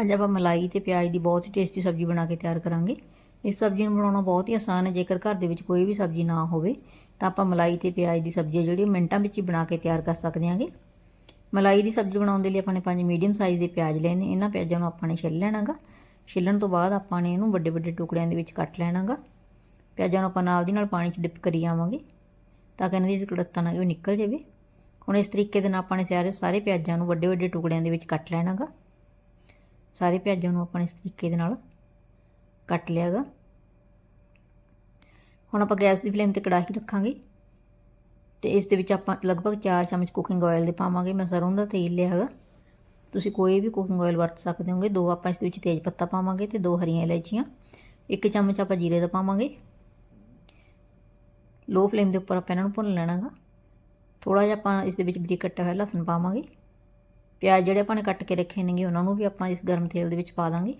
ਅੱਜ ਆਪਾਂ ਮਲਾਈ ਤੇ ਪਿਆਜ਼ ਦੀ ਬਹੁਤ ਹੀ ਟੇਸਟੀ ਸਬਜ਼ੀ ਬਣਾ ਕੇ ਤਿਆਰ ਕਰਾਂਗੇ। ਇਸ ਸਬਜ਼ੀ ਨੂੰ ਬਣਾਉਣਾ ਬਹੁਤ ਹੀ ਆਸਾਨ ਹੈ, ਜੇਕਰ ਘਰ ਦੇ ਵਿੱਚ ਕੋਈ ਵੀ ਸਬਜ਼ੀ ਨਾ ਹੋਵੇ, ਤਾਂ ਆਪਾਂ ਮਲਾਈ ਤੇ ਪਿਆਜ਼ ਦੀ ਸਬਜ਼ੀ ਹੈ ਜਿਹੜੀ ਉਹ ਮਿੰਟਾਂ ਵਿੱਚ ਹੀ ਬਣਾ ਕੇ ਤਿਆਰ ਕਰ ਸਕਦੇ ਹਾਂਗੇ। ਮਲਾਈ ਦੀ ਸਬਜ਼ੀ ਬਣਾਉਣ ਦੇ ਲਈ ਆਪਾਂ ਨੇ ਪੰਜ ਮੀਡੀਅਮ ਸਾਈਜ਼ ਦੇ ਪਿਆਜ਼ ਲਏ ਨੇ। ਇਹਨਾਂ ਪਿਆਜ਼ਾਂ ਨੂੰ ਆਪਾਂ ਨੇ ਛਿੱਲ ਲੈਣਾਗਾ। ਛਿੱਲਣ ਤੋਂ ਬਾਅਦ ਆਪਾਂ ਨੇ ਇਹਨੂੰ ਵੱਡੇ ਵੱਡੇ ਟੁਕੜਿਆਂ ਦੇ ਵਿੱਚ ਕੱਟ ਲੈਣਾਗਾ। ਪਿਆਜ਼ਾਂ ਨੂੰ ਆਪਾਂ ਨਾਲ ਦੀ ਨਾਲ ਪਾਣੀ 'ਚ ਡਿਪ ਕਰੀ ਜਾਵਾਂਗੇ ਤਾਂ ਕਿ ਇਹਨਾਂ ਦੀ ਜਿਹੜੀ ਕੜੱਤਾ ਨਾ ਉਹ ਨਿਕਲ ਜਾਵੇ। ਹੁਣ ਇਸ ਤਰੀਕੇ ਦੇ ਨਾਲ ਆਪਾਂ ਨੇ ਸਾਰੇ ਸਾਰੇ ਪਿਆਜ਼ਾਂ ਨੂੰ ਵੱਡੇ ਵੱਡੇ ਟੁਕੜਿਆਂ ਦੇ ਵਿੱਚ ਕੱਟ ਲੈਣਾਗਾ। ਸਾਰੇ ਪਿਆਜ਼ਾਂ ਨੂੰ ਆਪਾਂ ਇਸ ਤਰੀਕੇ ਦੇ ਨਾਲ ਕੱਟ ਲਿਆਗਾ। ਹੁਣ ਆਪਾਂ ਗੈਸ ਦੀ ਫਲੇਮ ਤੇ ਕੜਾਹੀ ਰੱਖਾਂਗੇ ਤੇ ਇਸ ਦੇ ਵਿੱਚ ਆਪਾਂ ਲਗਭਗ 4 ਚਮਚ ਕੁਕਿੰਗ ਆਇਲ ਦੇ ਪਾਵਾਂਗੇ। ਮੈਂ ਸਰੋਂ ਦਾ ਤੇਲ ਲਿਆ ਹੈਗਾ ਤੁਸੀਂ ਕੋਈ ਵੀ ਕੁਕਿੰਗ ਆਇਲ ਵਰਤ ਸਕਦੇ ਹੋਗੇ। ਦੋ ਆਪਾਂ ਇਸ ਦੇ ਵਿੱਚ ਤੇਜ਼ ਪੱਤਾ ਪਾਵਾਂਗੇ ਤੇ ਦੋ ਹਰੀਆਂ ਇਲਾਇਚੀਆਂ। ਇੱਕ ਚਮਚ ਆਪਾਂ ਜੀਰੇ ਦਾ ਪਾਵਾਂਗੇ। ਲੋ ਫਲੇਮ ਦੇ ਉੱਪਰ ਆਪਾਂ ਇਹਨਾਂ ਨੂੰ ਭੁੰਨ ਲੈਣਾਗਾ। ਥੋੜਾ ਜਿਹਾ ਆਪਾਂ ਇਸ ਦੇ ਵਿੱਚ ਬਰੀਕ ਕੱਟਿਆ ਹੋਇਆ ਲਸਣ ਪਾਵਾਂਗੇ। ਪਿਆਜ਼ ਜਿਹੜੇ ਆਪਾਂ ਨੇ ਕੱਟ ਕੇ ਰੱਖੇ ਨੇਗੇ, ਉਹਨਾਂ ਨੂੰ ਵੀ ਆਪਾਂ ਇਸ ਗਰਮ ਤੇਲ ਦੇ ਵਿੱਚ ਪਾ ਦਾਂਗੇ।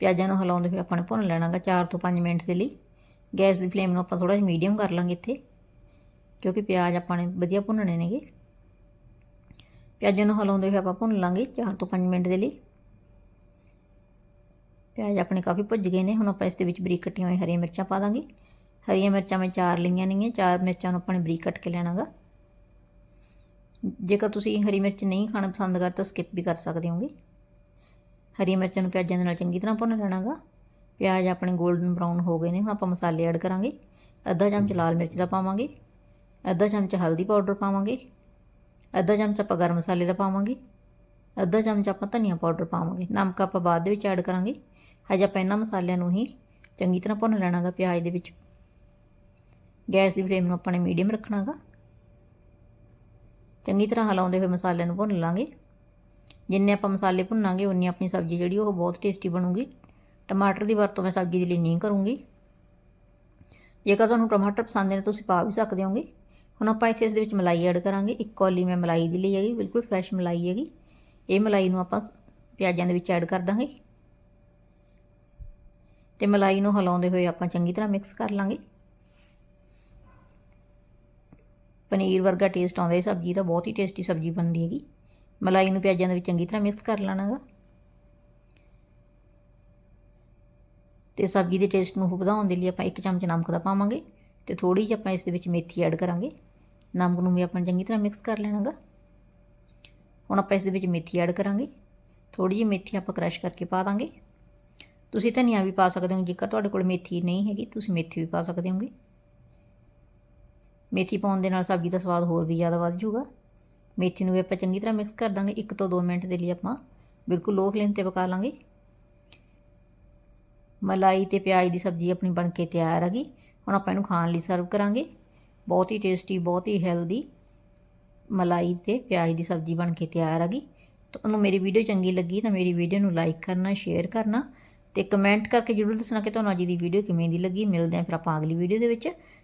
ਪਿਆਜ਼ਾਂ ਨੂੰ ਹਿਲਾਉਂਦੇ ਹੋਏ ਆਪਾਂ ਨੇ ਭੁੰਨ ਲੈਣਾਗਾ 4 ਤੋਂ 5 ਮਿੰਟ ਦੇ ਲਈ। ਗੈਸ ਦੀ ਫਲੇਮ ਨੂੰ ਆਪਾਂ ਥੋੜਾ ਜਿਹਾ ਮੀਡੀਅਮ ਕਰ ਲਾਂਗੇ ਇੱਥੇ, ਕਿਉਂਕਿ ਪਿਆਜ਼ ਆਪਾਂ ਨੇ ਵਧੀਆ ਭੁੰਨਣੇ ਨੇਗੇ। ਪਿਆਜ਼ਾਂ ਨੂੰ ਹਿਲਾਉਂਦੇ ਹੋਏ ਆਪਾਂ ਭੁੰਨ ਲਾਂਗੇ 4 ਤੋਂ 5 ਮਿੰਟ ਦੇ ਲਈ। ਪਿਆਜ਼ ਆਪਣੇ ਕਾਫੀ ਭੁੱਜ ਗਏ ਨੇ, ਹੁਣ ਆਪਾਂ ਇਸ ਦੇ ਵਿੱਚ ਬਰੀਕ ਕੱਟੀਆਂ ਹੋਈਆਂ ਹਰੀਆਂ ਮਿਰਚਾਂ ਪਾ ਦਾਂਗੇ। ਹਰੀਆਂ ਮਿਰਚਾਂ ਮੈਂ ਚਾਰ ਲਈਆਂ ਨੇਗੀਆਂ, ਚਾਰ ਮਿਰਚਾਂ ਨੂੰ ਆਪਾਂ ਨੇ ਬਰੀਕ ਕੱਟ ਕੇ ਲੈਣਾਗਾ। ਜੇਕਰ ਤੁਸੀਂ ਹਰੀ ਮਿਰਚ ਨਹੀਂ ਖਾਣਾ ਪਸੰਦ ਕਰਦੇ ਤਾਂ ਸਕਿਪ ਵੀ ਕਰ ਸਕਦੇ ਹੋਗੇ। ਹਰੀਆਂ ਮਿਰਚਾਂ ਨੂੰ ਪਿਆਜ਼ਾਂ ਦੇ ਨਾਲ ਚੰਗੀ ਤਰ੍ਹਾਂ ਭੁੰਨ ਲੈਣਾਗਾ। ਪਿਆਜ਼ ਆਪਣੇ 골ਡਨ ਬਰਾਊਨ ਹੋ ਗਏ ਨੇ, ਹੁਣ ਆਪਾਂ ਮਸਾਲੇ ਐਡ ਕਰਾਂਗੇ। ਅੱਧਾ ਚਮਚ ਲਾਲ ਮਿਰਚ ਦਾ ਪਾਵਾਂਗੇ। ਅੱਧਾ ਚਮਚ ਹਲਦੀ ਪਾਊਡਰ ਪਾਵਾਂਗੇ। ਅੱਧਾ ਚਮਚ ਆਪਾਂ ਗਰਮ ਮਸਾਲੇ ਦਾ ਪਾਵਾਂਗੇ। ਅੱਧਾ ਚਮਚ ਆਪਾਂ ਧਨੀਆ ਪਾਊਡਰ ਪਾਵਾਂਗੇ। ਨਮਕ ਆਪਾਂ ਬਾਅਦ ਦੇ ਵਿੱਚ ਐਡ ਕਰਾਂਗੇ। ਹਜੇ ਆਪਾਂ ਇਹਨਾਂ ਮਸਾਲਿਆਂ ਨੂੰ ਹੀ ਚੰਗੀ ਤਰ੍ਹਾਂ ਭੁੰਨ ਲੈਣਾਗਾ ਪਿਆਜ਼ ਦੇ ਵਿੱਚ। ਗੈਸ ਦੀ ਫਲੇਮ ਨੂੰ ਆਪਾਂ ਨੇ ਮੀਡੀਅਮ ਰੱਖਣਾਗਾ। ਚੰਗੀ ਤਰ੍ਹਾਂ ਹਿਲਾਉਂਦੇ ਹੋਏ ਮਸਾਲਿਆਂ ਨੂੰ ਭੁੰਨ ਲਾਂਗੇ। ਜਿੰਨੇ ਆਪਾਂ ਮਸਾਲੇ ਭੁੰਨਾਂਗੇ, ਉਨੀ ਆਪਣੀ ਸਬਜ਼ੀ ਜਿਹੜੀ ਉਹ ਬਹੁਤ ਟੇਸਟੀ ਬਣੂਗੀ। ਟਮਾਟਰ ਦੀ ਵਰਤੋਂ ਮੈਂ ਸਬਜ਼ੀ ਦੇ ਲਈ ਨਹੀਂ ਕਰੂੰਗੀ। ਜੇਕਰ ਤੁਹਾਨੂੰ ਟਮਾਟਰ ਪਸੰਦ ਨੇ, ਤੁਸੀਂ ਪਾ ਵੀ ਸਕਦੇ ਹੋਗੇ। ਹੁਣ ਆਪਾਂ ਇੱਥੇ ਇਸ ਦੇ ਵਿੱਚ ਮਲਾਈ ਐਡ ਕਰਾਂਗੇ। ਇੱਕ ਕੌਲੀ ਮੈਂ ਮਲਾਈ ਦੀ ਲਈ ਹੈਗੀ, ਬਿਲਕੁਲ ਫਰੈਸ਼ ਮਲਾਈ ਹੈਗੀ। ਇਹ ਮਲਾਈ ਨੂੰ ਆਪਾਂ ਪਿਆਜ਼ਾਂ ਦੇ ਵਿੱਚ ਐਡ ਕਰ ਦਾਂਗੇ। ਤੇ ਮਲਾਈ ਨੂੰ ਹਿਲਾਉਂਦੇ ਹੋਏ ਆਪਾਂ ਚੰਗੀ ਤਰ੍ਹਾਂ ਮਿਕਸ ਕਰ ਲਾਂਗੇ। ਪਨੀਰ ਵਰਗਾ ਟੇਸਟ ਆਉਂਦਾ ਇਹ ਸਬਜ਼ੀ ਦਾ, ਬਹੁਤ ਹੀ ਟੇਸਟੀ ਸਬਜ਼ੀ ਬਣਦੀ ਹੈਗੀ। ਮਲਾਈ ਨੂੰ ਪਿਆਜ਼ਾਂ ਦੇ ਵਿੱਚ ਚੰਗੀ ਤਰ੍ਹਾਂ ਮਿਕਸ ਕਰ ਲੈਣਾਗਾ ਤੇ ਸਬਜ਼ੀ ਦੇ ਟੇਸਟ ਨੂੰ ਵਧਾਉਣ ਦੇ ਲਈ ਆਪਾਂ ਇੱਕ ਚਮਚ ਨਮਕ ਦਾ ਪਾਵਾਂਗੇ ਤੇ ਥੋੜੀ ਜਿਹੀ ਆਪਾਂ ਇਸ ਦੇ ਵਿੱਚ ਮੇਥੀ ਐਡ ਕਰਾਂਗੇ। ਨਮਕ ਨੂੰ ਵੀ ਆਪਾਂ ਚੰਗੀ ਤਰ੍ਹਾਂ ਮਿਕਸ ਕਰ ਲੈਣਾਗਾ ਹੁਣ ਆਪਾਂ ਇਸ ਦੇ ਵਿੱਚ ਮੇਥੀ ਐਡ ਕਰਾਂਗੇ। ਥੋੜੀ ਜਿਹੀ ਮੇਥੀ ਆਪਾਂ ਕ੍ਰਸ਼ ਕਰਕੇ ਪਾ ਦਾਂਗੇ। ਤੁਸੀਂ ਧਨੀਆ ਵੀ ਪਾ ਸਕਦੇ ਹੋ, ਜੇਕਰ ਤੁਹਾਡੇ ਕੋਲ ਮੇਥੀ ਨਹੀਂ ਹੈਗੀ, ਤੁਸੀਂ ਮੇਥੀ ਵੀ ਪਾ ਸਕਦੇ ਹੋਗੇ। ਮੇਥੀ ਪਾਉਣ ਦੇ ਨਾਲ ਸਬਜ਼ੀ ਦਾ ਸਵਾਦ ਹੋਰ ਵੀ ਜ਼ਿਆਦਾ ਵੱਧ ਜਾਊਗਾ। ਮੇਥੀ ਨੂੰ ਵੀ ਆਪਾਂ ਚੰਗੀ ਤਰ੍ਹਾਂ ਮਿਕਸ ਕਰ ਦਾਂਗੇ 1 ਤੋਂ 2 ਮਿੰਟ ਦੇ ਲਈ ਆਪਾਂ ਬਿਲਕੁਲ ਲੋ ਫਲੇਮ ਤੇ ਪਕਾ ਲਾਂਗੇ। ਮਲਾਈ ਤੇ ਪਿਆਜ਼ ਦੀ ਸਬਜ਼ੀ ਆਪਣੀ ਬਣ ਕੇ ਤਿਆਰ ਹੈਗੀ ਹੁਣ ਆਪਾਂ ਇਹਨੂੰ ਖਾਣ ਲਈ ਸਰਵ ਕਰਾਂਗੇ। ਬਹੁਤ ਹੀ ਟੇਸਟੀ ਬਹੁਤ ਹੀ ਹੈਲਦੀ ਮਲਾਈ ਤੇ ਪਿਆਜ਼ ਦੀ ਸਬਜ਼ੀ ਬਣ ਕੇ ਤਿਆਰ ਹੈਗੀ ਤੁਹਾਨੂੰ ਮੇਰੀ ਵੀਡੀਓ ਚੰਗੀ ਲੱਗੀ ਤਾਂ ਮੇਰੀ ਵੀਡੀਓ ਨੂੰ ਲਾਈਕ ਕਰਨਾ ਸ਼ੇਅਰ ਕਰਨਾ ਤੇ ਕਮੈਂਟ ਕਰਕੇ ਜਰੂਰ ਦੱਸਣਾ ਕਿ ਤੁਹਾਨੂੰ ਅੱਜ ਦੀ ਵੀਡੀਓ ਕਿਵੇਂ ਦੀ ਲੱਗੀ। ਮਿਲਦੇ ਆਂ ਫਿਰ ਆਪਾਂ ਅਗਲੀ ਵੀਡੀਓ ਦੇ ਵਿੱਚ।